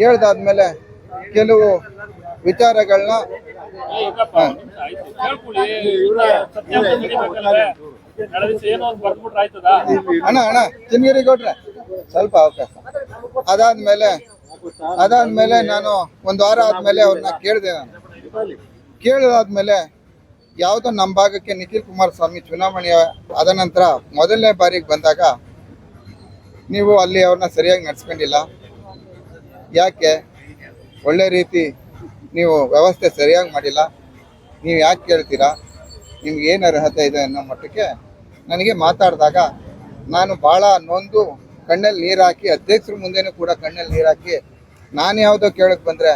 ಹೇಳ್ದಾದ್ಮೇಲೆ ಕೆಲವು ವಿಚಾರಗಳನ್ನ ಅಣ್ಣ ಅಣ್ಣ ಚಿನ್ನಗಿರಿ ಕೊಟ್ರೆ ಸ್ವಲ್ಪ ಅವಕಾಶ. ಅದಾದ್ಮೇಲೆ ಅದಾದ್ಮೇಲೆ ನಾನು ಒಂದು ವಾರ ಆದ್ಮೇಲೆ ಅವ್ರನ್ನ ಕೇಳಿದೆ ನಾನು. ಕೇಳಿದಾದ್ಮೇಲೆ ಯಾವುದೋ ನಮ್ಮ ಭಾಗಕ್ಕೆ ನಿಖಿಲ್ ಕುಮಾರಸ್ವಾಮಿ ಚುನಾವಣೆಯ, ಅದ ನಂತರ ಮೊದಲನೇ ಬಾರಿಗೆ ಬಂದಾಗ ನೀವು ಅಲ್ಲಿ ಅವ್ರನ್ನ ಸರಿಯಾಗಿ ನಡ್ಸ್ಕೊಂಡಿಲ್ಲ. ಯಾಕೆ? ಒಳ್ಳೆ ರೀತಿ ನೀವು ವ್ಯವಸ್ಥೆ ಸರಿಯಾಗಿ ಮಾಡಿಲ್ಲ. ನೀವು ಯಾಕೆ ಕೇಳ್ತೀರಾ? ನಿಮ್ಗೆ ಏನು ಅರ್ಹತೆ ಇದೆ ಅನ್ನೋ ಮಟ್ಟಕ್ಕೆ ನನಗೆ ಮಾತಾಡಿದಾಗ ನಾನು ಭಾಳ ನೊಂದು ಕಣ್ಣಲ್ಲಿ ನೀರು ಹಾಕಿ, ಅಧ್ಯಕ್ಷರ ಮುಂದೆನೂ ಕೂಡ ಕಣ್ಣಲ್ಲಿ ನೀರು ಹಾಕಿ ನಾನು ಯಾವುದೋ ಕೇಳಕ್ಕೆ ಬಂದರೆ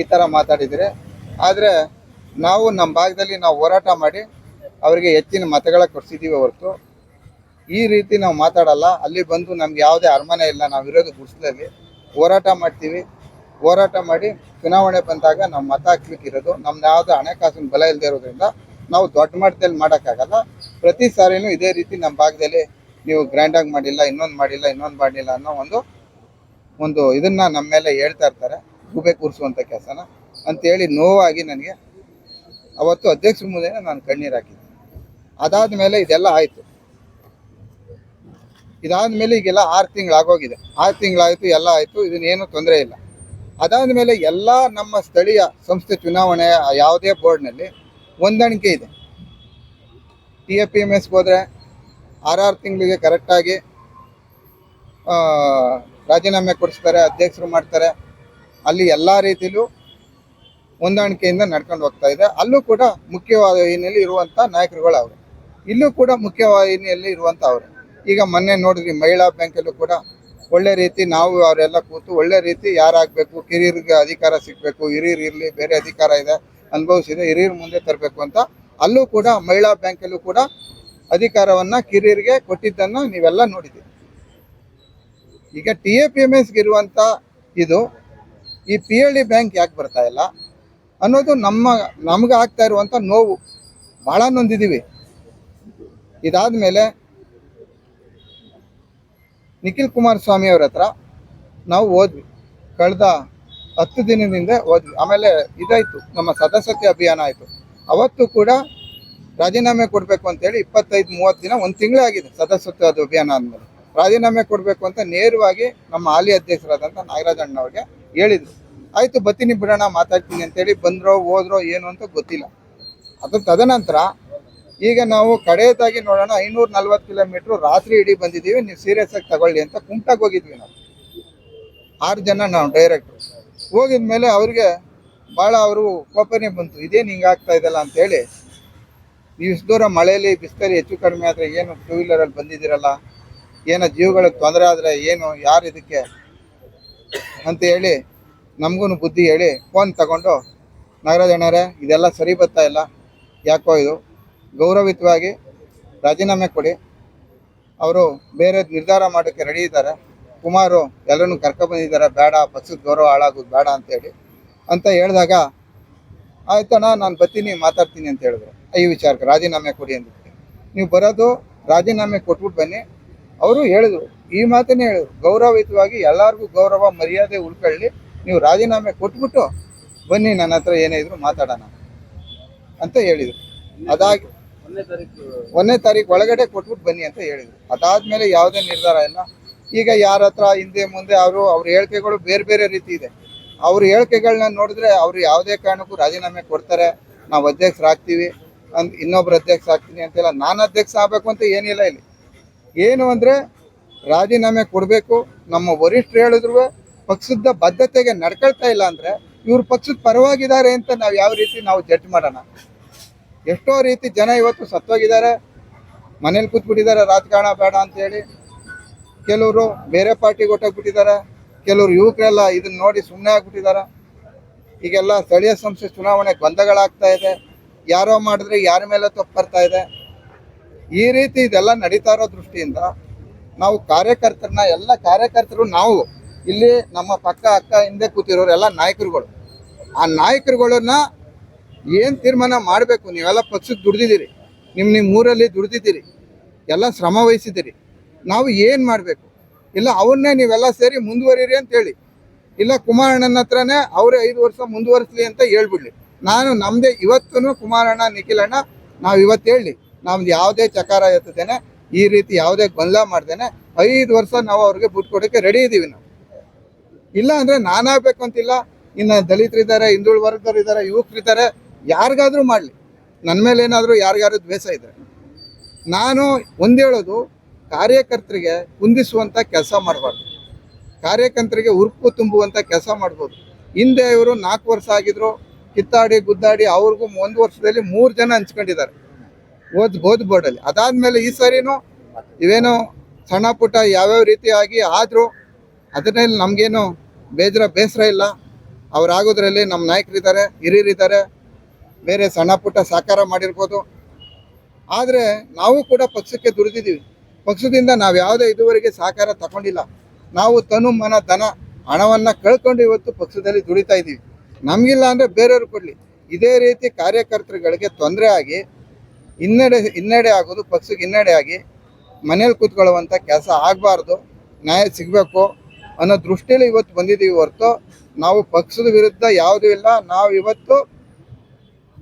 ಈ ಥರ ಮಾತಾಡಿದರೆ. ಆದರೆ ನಾವು ನಮ್ಮ ಭಾಗದಲ್ಲಿ ನಾವು ಹೋರಾಟ ಮಾಡಿ ಅವರಿಗೆ ಹೆಚ್ಚಿನ ಮತಗಳ ಕೊಡಿಸಿದ್ದೀವಿ ಹೊರತು. ಈ ರೀತಿ ನಾವು ಮಾತಾಡಲ್ಲ. ಅಲ್ಲಿ ಬಂದು ನಮ್ಗೆ ಯಾವುದೇ ಅರಮನೆ ಇಲ್ಲ. ನಾವು ಇರೋದು ಗುಡ್ಸ್ಲಲ್ಲಿ ಹೋರಾಟ ಮಾಡ್ತೀವಿ. ಹೋರಾಟ ಮಾಡಿ ಚುನಾವಣೆ ಬಂದಾಗ ನಾವು ಮತ ಹಾಕ್ಲಿಕ್ಕಿರೋದು ನಮ್ದು ಯಾವುದೇ ಹಣಕಾಸಿನ ಬಲ ಇಲ್ಲದೆ ಇರೋದ್ರಿಂದ ನಾವು ದೊಡ್ಡ ಮಟ್ಟದಲ್ಲಿ ಮಾಡೋಕ್ಕಾಗಲ್ಲ. ಪ್ರತಿ ಸಾರಿನೂ ಇದೇ ರೀತಿ ನಮ್ಮ ಭಾಗದಲ್ಲಿ ನೀವು ಗ್ರ್ಯಾಂಡಾಗಿ ಮಾಡಿಲ್ಲ, ಇನ್ನೊಂದು ಮಾಡಿಲ್ಲ ಇನ್ನೊಂದು ಮಾಡಿಲ್ಲ ಅನ್ನೋ ಒಂದು ಒಂದು ಇದನ್ನ ನಮ್ಮ ಮೇಲೆ ಹೇಳ್ತಾ ಇರ್ತಾರೆ. ಗೂಬೆ ಕೂರಿಸುವಂಥ ಕೆಲಸನ. ಅಂತೇಳಿ ನೋವಾಗಿ ನನಗೆ ಅವತ್ತು ಅಧ್ಯಕ್ಷರ ಮುಂದೆ ನಾನು ಕಣ್ಣೀರು ಹಾಕಿದ್ದೆ. ಅದಾದ ಮೇಲೆ ಇದೆಲ್ಲ ಆಯಿತು. ಇದಾದ ಮೇಲೆ ಈಗೆಲ್ಲ ಆರು ತಿಂಗಳಾಗೋಗಿದೆ. ಆರು ತಿಂಗಳಾಯಿತು, ಎಲ್ಲ ಆಯಿತು ಇದನ್ನೇನು ತೊಂದರೆ ಇಲ್ಲ. ಅದಾದ ಮೇಲೆ ಎಲ್ಲ ನಮ್ಮ ಸ್ಥಳೀಯ ಸಂಸ್ಥೆ ಚುನಾವಣೆ ಯಾವುದೇ ಬೋರ್ಡ್ನಲ್ಲಿ ಹೊಂದಾಣಿಕೆ ಇದೆ. ಟಿ ಎ ಪಿ ಎಂ ಎಸ್ಗೆ ಹೋದರೆ ಆರಾರು ತಿಂಗಳಿಗೆ ಕರೆಕ್ಟಾಗಿ ರಾಜೀನಾಮೆ ಕೊಡಿಸ್ತಾರೆ, ಅಧ್ಯಕ್ಷರು ಮಾಡ್ತಾರೆ. ಅಲ್ಲಿ ಎಲ್ಲ ರೀತಿಯಲ್ಲೂ ಹೊಂದಾಣಿಕೆಯಿಂದ ನಡ್ಕೊಂಡು ಹೋಗ್ತಾ ಇದೆ. ಅಲ್ಲೂ ಕೂಡ ಮುಖ್ಯವಾಹಿನಿಯಲ್ಲಿ ಇರುವಂಥ ನಾಯಕರುಗಳು ಅವರು ಇಲ್ಲೂ ಕೂಡ ಮುಖ್ಯವಾಹಿನಿಯಲ್ಲಿ ಇರುವಂಥ ಅವರು. ಈಗ ಮೊನ್ನೆ ನೋಡಿದ್ರಿ, ಮಹಿಳಾ ಬ್ಯಾಂಕಲ್ಲೂ ಕೂಡ ಒಳ್ಳೆ ರೀತಿ ನಾವು ಅವರೆಲ್ಲ ಕೂತು ಒಳ್ಳೆ ರೀತಿ ಯಾರಾಗಬೇಕು ಕಿರಿಯರಿಗೆ ಅಧಿಕಾರ ಸಿಗಬೇಕು, ಹಿರಿಯರು ಇರಲಿ, ಬೇರೆ ಅಧಿಕಾರ ಇದೆ ಅನುಭವಿಸಿದೆ ಹಿರಿಯರು ಮುಂದೆ ತರಬೇಕು ಅಂತ ಅಲ್ಲೂ ಕೂಡ ಮಹಿಳಾ ಬ್ಯಾಂಕಲ್ಲೂ ಕೂಡ ಅಧಿಕಾರವನ್ನು ಕಿರಿಯರಿಗೆ ಕೊಟ್ಟಿದ್ದನ್ನು ನೀವೆಲ್ಲ ನೋಡಿದ್ದೀವಿ ಈಗ ಟಿ ಎ ಪಿ ಎಂ ಎಸ್ಗೆ ಇರುವಂಥ ಇದು ಈ ಪಿ ಎಲ್ ಡಿ ಬ್ಯಾಂಕ್ ಯಾಕೆ ಬರ್ತಾ ಇಲ್ಲ ಅನ್ನೋದು ನಮ್ಮ, ನಮ್ಗೆ ಆಗ್ತಾ ಇರುವಂಥ ನೋವು ಭಾಳ ನೊಂದಿದ್ದೀವಿ. ಇದಾದ ಮೇಲೆ ನಿಖಿಲ್ ಕುಮಾರಸ್ವಾಮಿ ಅವ್ರ ಹತ್ರ ನಾವು ಹೋದ್ವಿ. ಕಳೆದ ಹತ್ತು ದಿನದಿಂದ ಹೋದ್ವಿ. ಆಮೇಲೆ ಇದಾಯಿತು. ನಮ್ಮ ಸದಸ್ಯತೆ ಅಭಿಯಾನ ಆಯಿತು. ಅವತ್ತು ಕೂಡ ರಾಜೀನಾಮೆ ಕೊಡಬೇಕು ಅಂತೇಳಿ ಇಪ್ಪತ್ತೈದು, ಮೂವತ್ತು ದಿನ ಒಂದು ತಿಂಗಳೇ ಆಗಿದೆ ಸದಸ್ಯತ್ವ ಅದು ಅಭಿಯಾನ ಆದಮೇಲೆ. ರಾಜೀನಾಮೆ ಕೊಡಬೇಕು ಅಂತ ನೇರವಾಗಿ ನಮ್ಮ ಹಾಲಿ ಅಧ್ಯಕ್ಷರಾದಂಥ ನಾಗರಾಜ್ ಅಣ್ಣವ್ರಿಗೆ ಹೇಳಿದರು. ಆಯಿತು ಬತ್ತೀನಿ ಬಿಡೋಣ ಮಾತಾಡ್ತೀನಿ ಅಂತೇಳಿ ಬಂದ್ರೋ, ಹೋದ್ರೋ, ಏನು ಅಂತ ಗೊತ್ತಿಲ್ಲ. ಅದು ತದನಂತರ ಈಗ ನಾವು ಕಡೆಯದಾಗಿ ನೋಡೋಣ, ಐನೂರ ನಲ್ವತ್ತು ಕಿಲೋಮೀಟ್ರ್ ರಾತ್ರಿ ಇಡೀ ಬಂದಿದ್ದೀವಿ, ನೀವು ಸೀರಿಯಸ್ ಆಗಿ ತಗೊಳ್ಳಿ ಅಂತ ಕುಮಟಾಗಿ ಹೋಗಿದ್ವಿ ನಾವು. ಆರು ಜನ ನಾವು ಡೈರೆಕ್ಟ್ರು ಹೋಗಿದ ಮೇಲೆ ಅವ್ರಿಗೆ ಭಾಳ ಅವರು ಕೋಪನೆ ಬಂತು, ಇದೇನು ಹಿಂಗಾಗ್ತಾ ಇದೆಲ್ಲ ಅಂತೇಳಿ ನೀವು ಇಷ್ಟು ದೂರ ಮಳೆಯಲ್ಲಿ ಬಿಸಿಲಲ್ಲಿ ಹೆಚ್ಚು ಕಡಿಮೆ ಆದರೆ ಏನು ಟೂ ವೀಲರಲ್ಲಿ ಬಂದಿದ್ದೀರಲ್ಲ, ಏನೋ ಜೀವಗಳಿಗೆ ತೊಂದರೆ ಆದರೆ ಏನು, ಯಾರು ಇದಕ್ಕೆ? ಅಂತ ಹೇಳಿ ನಮಗೂ ಬುದ್ಧಿ ಹೇಳಿ ಫೋನ್ ತಗೊಂಡು, ನಾಗರಾಜ್ ಅಣ್ಣರೇ, ಇದೆಲ್ಲ ಸರಿ ಬರ್ತಾ ಇಲ್ಲ, ಯಾಕೋ ಇದು? ಗೌರವಿತವಾಗಿ ರಾಜೀನಾಮೆ ಕೊಡಿ. ಅವರು ಬೇರೆ ನಿರ್ಧಾರ ಮಾಡೋಕ್ಕೆ ರೆಡಿ ಇದ್ದಾರೆ. ಕುಮಾರು ಎಲ್ಲರನ್ನು ಕರ್ಕೊಂಡ್ಬಂದಿದ್ದಾರೆ ಬೇಡ ಪಕ್ಷದ ಗೌರವ ಹಾಳಾಗೋದು ಬೇಡ ಅಂತೇಳಿ ಅಂತ ಹೇಳಿದಾಗ, ಆಯ್ತಣ್ಣ, ನಾನು ಬರ್ತೀನಿ, ಮಾತಾಡ್ತೀನಿ ಅಂತ ಹೇಳಿದ್ರು. ಈ ವಿಚಾರಕ್ಕೆ ರಾಜೀನಾಮೆ ಕೊಡಿ ಅಂತ ನೀವು ಬರೋದು ರಾಜೀನಾಮೆ ಕೊಟ್ಬಿಟ್ಟು ಬನ್ನಿ. ಅವರು ಹೇಳಿದ್ರು. ಈ ಮಾತನ್ನೇ ಹೇಳಿದ್ರು. ಗೌರವಯುತವಾಗಿ ಎಲ್ಲರಿಗೂ ಗೌರವ, ಮರ್ಯಾದೆ ಉಳ್ಕೊಳ್ಳಿ. ನೀವು ರಾಜೀನಾಮೆ ಕೊಟ್ಬಿಟ್ಟು ಬನ್ನಿ, ನನ್ನ ಹತ್ರ ಏನೇ ಇದ್ರು ಮಾತಾಡೋಣ ಅಂತ ಹೇಳಿದರು. ಅದಾಗಿ ಒಂದನೇ ತಾರೀಕು ಒಳಗಡೆ ಕೊಟ್ಬಿಟ್ಟು ಬನ್ನಿ ಅಂತ ಹೇಳಿದ್ರು. ಅದಾದ್ಮೇಲೆ ಯಾವುದೇ ನಿರ್ಧಾರ ಇಲ್ಲ. ಈಗ ಯಾರ ಹತ್ರ ಹಿಂದೆ ಮುಂದೆ ಅವರು, ಅವ್ರ ಹೇಳಿಕೆಗಳು ಬೇರೆ ಬೇರೆ ರೀತಿ ಇದೆ. ಅವ್ರ ಹೇಳಿಕೆಗಳನ್ನ ನೋಡಿದ್ರೆ ಅವ್ರು ಯಾವುದೇ ಕಾರಣಕ್ಕೂ ರಾಜೀನಾಮೆ ಕೊಡ್ತಾರೆ. ನಾವು ಅಧ್ಯಕ್ಷರಾಗ್ತೀವಿ ಅಂತ ಇನ್ನೊಬ್ರು ಅಧ್ಯಕ್ಷ ಆಗ್ತೀನಿ ಅಂತೆಲ್ಲ ನಾನು ಅಧ್ಯಕ್ಷ ಆಗಬೇಕು ಅಂತ ಏನಿಲ್ಲ ಇಲ್ಲಿ. ಏನು ಅಂದರೆ ರಾಜೀನಾಮೆ ಕೊಡಬೇಕು. ನಮ್ಮ ವರಿಷ್ಠರು ಹೇಳಿದ್ರು ಪಕ್ಷದ ಬದ್ಧತೆಗೆ ನಡ್ಕೊಳ್ತಾ ಇಲ್ಲ ಅಂದರೆ ಇವ್ರು ಪಕ್ಷದ ಪರವಾಗಿದ್ದಾರೆ ಅಂತ ನಾವು ಯಾವ ರೀತಿ ನಾವು ಜಡ್ಜ್ ಮಾಡೋಣ? ಎಷ್ಟೋ ರೀತಿ ಜನ ಇವತ್ತು ಸತ್ತೋಗಿದ್ದಾರೆ. ಮನೇಲಿ ಕೂತ್ಬಿಟ್ಟಿದ್ದಾರೆ. ರಾಜಕಾರಣ ಬೇಡ ಅಂತೇಳಿ ಕೆಲವರು ಬೇರೆ ಪಾರ್ಟಿಗೆ ಹೊಟ್ಟೋಗ್ಬಿಟ್ಟಿದ್ದಾರೆ ಕೆಲವರು ಯುವಕರೆಲ್ಲ ಇದನ್ನ ನೋಡಿ ಸುಮ್ಮನೆ ಆಗ್ಬಿಟ್ಟಿದ್ದಾರೆ. ಈಗೆಲ್ಲ ಸ್ಥಳೀಯ ಸಂಸ್ಥೆ ಚುನಾವಣೆ ಗೊಂದಗಳಾಗ್ತಾ ಇದೆ. ಯಾರೋ ಮಾಡಿದ್ರೆ ಯಾರ ಮೇಲೆ ತಪ್ಪು ಬರ್ತಾ ಇದೆ. ಈ ರೀತಿ ಇದೆಲ್ಲ ನಡೀತಾ ಇರೋ ದೃಷ್ಟಿಯಿಂದ ನಾವು ಕಾರ್ಯಕರ್ತರನ್ನ, ಎಲ್ಲ ಕಾರ್ಯಕರ್ತರು ನಾವು ಇಲ್ಲಿ ನಮ್ಮ ಪಕ್ಕ ಅಕ್ಕ ಹಿಂದೆ ಕೂತಿರೋರು ಎಲ್ಲ ನಾಯಕರುಗಳು. ಆ ನಾಯಕರುಗಳನ್ನ ಏನು ತೀರ್ಮಾನ ಮಾಡಬೇಕು? ನೀವೆಲ್ಲ ಪಕ್ಷಕ್ಕೆ ದುಡ್ದಿದ್ದೀರಿ. ನಿಮ್ಮ ನಿಮ್ಮ ಊರಲ್ಲಿ ದುಡ್ದಿದ್ದೀರಿ. ಎಲ್ಲ ಶ್ರಮ ವಹಿಸಿದ್ದೀರಿ. ನಾವು ಏನು ಮಾಡಬೇಕು? ಇಲ್ಲ, ಅವನ್ನೇ ನೀವೆಲ್ಲ ಸೇರಿ ಮುಂದುವರಿರಿ ಅಂತ ಹೇಳಿ. ಇಲ್ಲ, ಕುಮಾರಣ್ಣನ ಹತ್ರನೇ ಅವರೇ ಐದು ವರ್ಷ ಮುಂದುವರಿಸ್ಲಿ ಅಂತ ಹೇಳ್ಬಿಡ್ಲಿ. ನಾನು ನಮ್ಮದೇ ಇವತ್ತೂ ಕುಮಾರಣ್ಣ, ನಿಖಿಲಣ್ಣ, ನಾವು ಇವತ್ತು ಹೇಳಿ, ನಮ್ದು ಯಾವುದೇ ಚಕಾರ ಎತ್ತದೇನೆ ಈ ರೀತಿ ಯಾವುದೇ ಗೊಂದಲ ಮಾಡ್ದೇನೆ ಐದು ವರ್ಷ ನಾವು ಅವ್ರಿಗೆ ಬುಟ್ ಕೊಡೋಕ್ಕೆ ರೆಡಿ ಇದ್ದೀವಿ ನಾವು. ಇಲ್ಲ ಅಂದರೆ ನಾನಾಗಬೇಕು ಅಂತಿಲ್ಲ. ಇನ್ನು ದಲಿತರಿದ್ದಾರೆ, ಹಿಂದುಳಿದ ವರ್ಗದವರಿದ್ದಾರೆ, ಯುವಕರಿದ್ದಾರೆ ಯಾರಿಗಾದ್ರೂ ಮಾಡಲಿ. ನನ್ನ ಮೇಲೆ ಏನಾದರೂ ಯಾರಿಗಾದ್ರೂ ದ್ವೇಷ ಇದೆ ನಾನು ಒಂದೇಳೋದು ಕಾರ್ಯಕರ್ತರಿಗೆ ಕುಂದಿಸುವಂಥ ಕೆಲಸ ಮಾಡಬಾರ್ದು. ಕಾರ್ಯಕರ್ತರಿಗೆ ಉರುಪು ತುಂಬುವಂಥ ಕೆಲಸ ಮಾಡ್ಬೋದು. ಹಿಂದೆ ಇವರು ನಾಲ್ಕು ವರ್ಷ ಆಗಿದ್ರು, ಕಿತ್ತಾಡಿ, ಗುದ್ದಾಡಿ, ಅವ್ರಿಗೂ ಒಂದು ವರ್ಷದಲ್ಲಿ ಮೂರು ಜನ ಹಂಚ್ಕೊಂಡಿದ್ದಾರೆ. ಓದ್ ಓದ್ ಬೋರ್ಡಲ್ಲಿ ಅದಾದಮೇಲೆ ಈ ಸರಿನೂ ಇವೇನೋ ಸಣ್ಣ ಪುಟ್ಟ ಯಾವ್ಯಾವ ರೀತಿಯಾಗಿ ಆದರೂ ಅದರಲ್ಲಿ ನಮಗೇನು ಬೇಜರ ಬೇಸರ ಇಲ್ಲ. ಅವ್ರಾಗೋದ್ರಲ್ಲಿ ನಮ್ಮ ನಾಯಕರಿದ್ದಾರೆ, ಹಿರಿಯರಿದ್ದಾರೆ. ಬೇರೆ ಸಣ್ಣ ಪುಟ್ಟ ಸಹಕಾರ ಮಾಡಿರ್ಬೋದು. ಆದರೆ ನಾವು ಕೂಡ ಪಕ್ಷಕ್ಕೆ ದುಡಿದಿದ್ದೀವಿ. ಪಕ್ಷದಿಂದ ನಾವು ಯಾವುದೇ ಇದುವರೆಗೆ ಸಹಕಾರ ತಗೊಂಡಿಲ್ಲ. ನಾವು ತನು ಮನ ಧನ ಹಣವನ್ನು ಕಳ್ಕೊಂಡು ಇವತ್ತು ಪಕ್ಷದಲ್ಲಿ ದುಡಿತಾ ಇದ್ದೀವಿ. ನಮಗಿಲ್ಲ ಅಂದರೆ ಬೇರೆಯವರು ಕೊಡಲಿ. ಇದೇ ರೀತಿ ಕಾರ್ಯಕರ್ತರುಗಳಿಗೆ ತೊಂದರೆ ಆಗಿ ಹಿನ್ನಡೆ ಹಿನ್ನಡೆ ಆಗೋದು, ಪಕ್ಷಕ್ಕೆ ಹಿನ್ನಡೆ ಆಗಿ ಮನೇಲಿ ಕೂತ್ಕೊಳ್ಳುವಂಥ ಕೆಲಸ ಆಗಬಾರ್ದು. ನ್ಯಾಯ ಸಿಗಬೇಕು ಅನ್ನೋ ದೃಷ್ಟಿಯಲ್ಲಿ ಇವತ್ತು ಬಂದಿದ್ದೀವಿ ಹೊರತು ನಾವು ಪಕ್ಷದ ವಿರುದ್ಧ ಯಾವುದೂ ಇಲ್ಲ. ನಾವು ಇವತ್ತು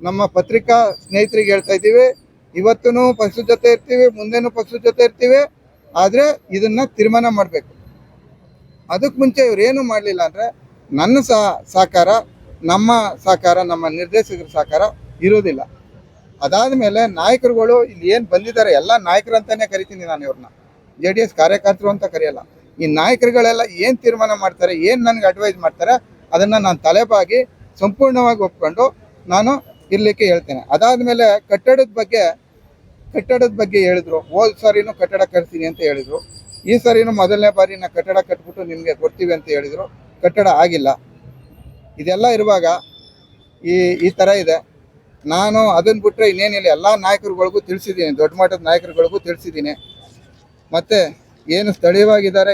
ನಮ್ಮ ಪತ್ರಿಕಾ ಸ್ನೇಹಿತರಿಗೆ ಹೇಳ್ತಾ ಇದ್ದೀವಿ. ಇವತ್ತೂ ಪಕ್ಷದ ಜೊತೆ ಇರ್ತೀವಿ, ಮುಂದೆನೂ ಪಕ್ಷದ ಜೊತೆ ಇರ್ತೀವಿ. ಆದರೆ ಇದನ್ನ ತೀರ್ಮಾನ ಮಾಡಬೇಕು. ಅದಕ್ಕೆ ಮುಂಚೆ ಇವ್ರು ಏನು ಮಾಡಲಿಲ್ಲ ಅಂದರೆ ನನ್ನ ಸಹ ಸಹಕಾರ, ನಮ್ಮ ಸಹಕಾರ, ನಮ್ಮ ನಿರ್ದೇಶಕರ ಸಹಕಾರ ಇರೋದಿಲ್ಲ. ಅದಾದ ಮೇಲೆ ನಾಯಕರುಗಳು ಇಲ್ಲಿ ಏನು ಬಂದಿದ್ದಾರೆ, ಎಲ್ಲ ನಾಯಕರು ಅಂತಾನೆ ಕರಿತೀನಿ ನಾನು ಇವ್ರನ್ನ. ಜೆ ಡಿ ಎಸ್ ಕಾರ್ಯಕರ್ತರು ಅಂತ ಕರೆಯಲ್ಲ. ಈ ನಾಯಕರುಗಳೆಲ್ಲ ಏನು ತೀರ್ಮಾನ ಮಾಡ್ತಾರೆ, ಏನು ನನಗೆ ಅಡ್ವೈಸ್ ಮಾಡ್ತಾರೆ, ಅದನ್ನು ನಾನು ತಲೆಬಾಗಿ ಸಂಪೂರ್ಣವಾಗಿ ಒಪ್ಕೊಂಡು ನಾನು ಇರ್ಲಿಕ್ಕೆ ಹೇಳ್ತೇನೆ. ಅದಾದ್ಮೇಲೆ ಕಟ್ಟಡದ ಬಗ್ಗೆ ಕಟ್ಟಡದ ಬಗ್ಗೆ ಹೇಳಿದ್ರು. ಹೋದ್ ಸಾರಿನೂ ಕಟ್ಟಡ ಕಟ್ತೀನಿ ಅಂತ ಹೇಳಿದ್ರು. ಈ ಸಾರಿನೂ ಮೊದಲನೇ ಬಾರಿ ನಾ ಕಟ್ಟಡ ಕಟ್ಬಿಟ್ಟು ನಿಮಗೆ ಕೊಡ್ತೀವಿ ಅಂತ ಹೇಳಿದ್ರು. ಕಟ್ಟಡ ಆಗಿಲ್ಲ. ಇದೆಲ್ಲ ಇರುವಾಗ ಈ ಈ ಥರ ಇದೆ. ನಾನು ಅದನ್ನು ಬಿಟ್ಟರೆ ಇನ್ನೇನಿಲ್ಲ. ಎಲ್ಲ ನಾಯಕರುಗಳಿಗೂ ತಿಳಿಸಿದ್ದೀನಿ. ದೊಡ್ಡ ಮಟ್ಟದ ನಾಯಕರುಗಳಿಗೂ ತಿಳಿಸಿದ್ದೀನಿ. ಮತ್ತು ಏನು ಸ್ಥಳೀಯವಾಗಿದ್ದಾರೆ